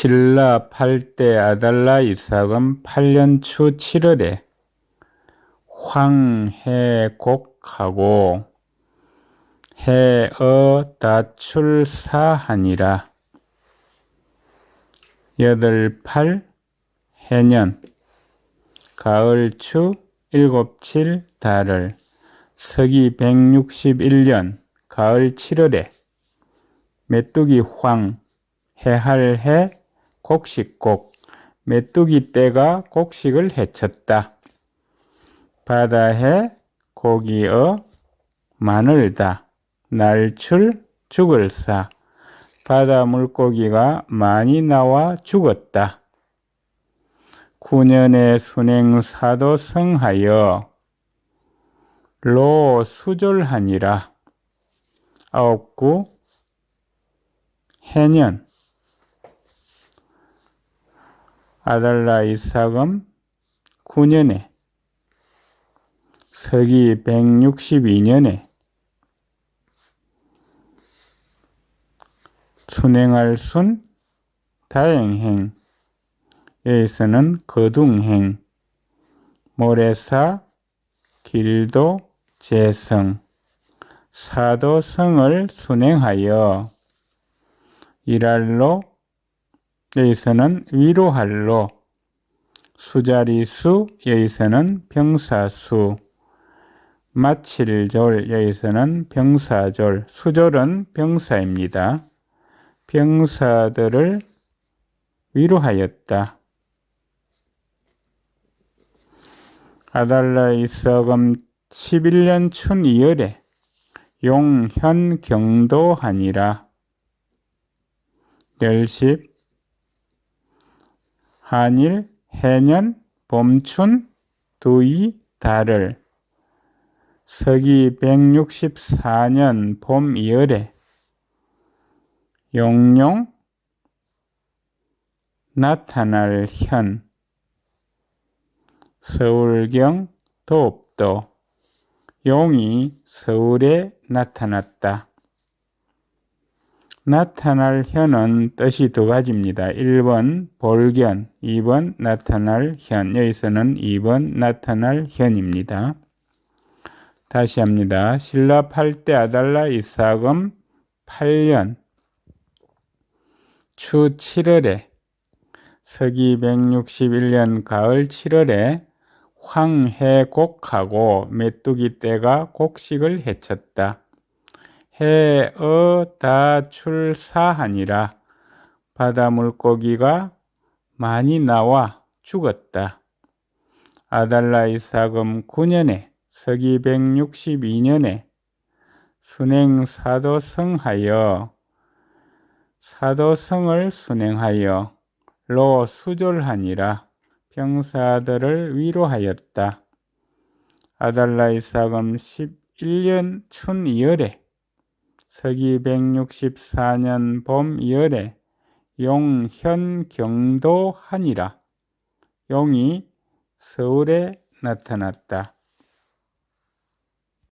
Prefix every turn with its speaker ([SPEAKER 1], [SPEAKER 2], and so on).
[SPEAKER 1] 신라 8대 아달라 이삭은 8년 추 7월에 황해곡하고 해어 다출사하니라. 여덟 팔 해년 가을추 일곱 칠 달을 서기 161년 가을 7월에 메뚜기 황 해할해 곡식곡 메뚜기 떼가 곡식을 해쳤다. 바다해 고기어 마늘다. 날출 죽을 사 바다 물고기가 많이 나와 죽었다. 9년의 순행사도 성하여 로 수졸하니라. 아홉구 해년 아달라 이삭음 9년에 서기 162년에 순행할 순 다행행 여기서는 거둥행 모래사 길도 재성 사도성을 순행하여 일할로 여기서는 위로할로 수자리수 여기서는 병사수 마칠졸 여기서는 병사졸 수졸은 병사입니다. 병사들을 위로하였다. 아달라 이서금 11년 춘 2월에 용현 경도하니라. 열십 한일 해년 봄춘 두이 달을. 서기 164년 봄 2월에. 용용 나타날 현. 서울경 도읍도. 용이 서울에 나타났다. 나타날 현은 뜻이 두 가지입니다. 1번 볼견, 2번 나타날 현. 여기서는 2번 나타날 현입니다. 다시 합니다. 신라 8대 아달라 이삭음 8년 추 7월에 서기 161년 가을 7월에 황해곡하고 메뚜기 떼가 곡식을 해쳤다. 해어 다 출사하니라 바다 물고기가 많이 나와 죽었다. 아달라 이삭음 9년에 서기 162년에 순행 사도 성하여 사도성을 순행하여 로 수졸하니라 병사들을 위로하였다. 아달라 이삭음 11년 춘 2월에 서기 164년 봄 2월에 용현 경도 하니라. 용이 서울에 나타났다.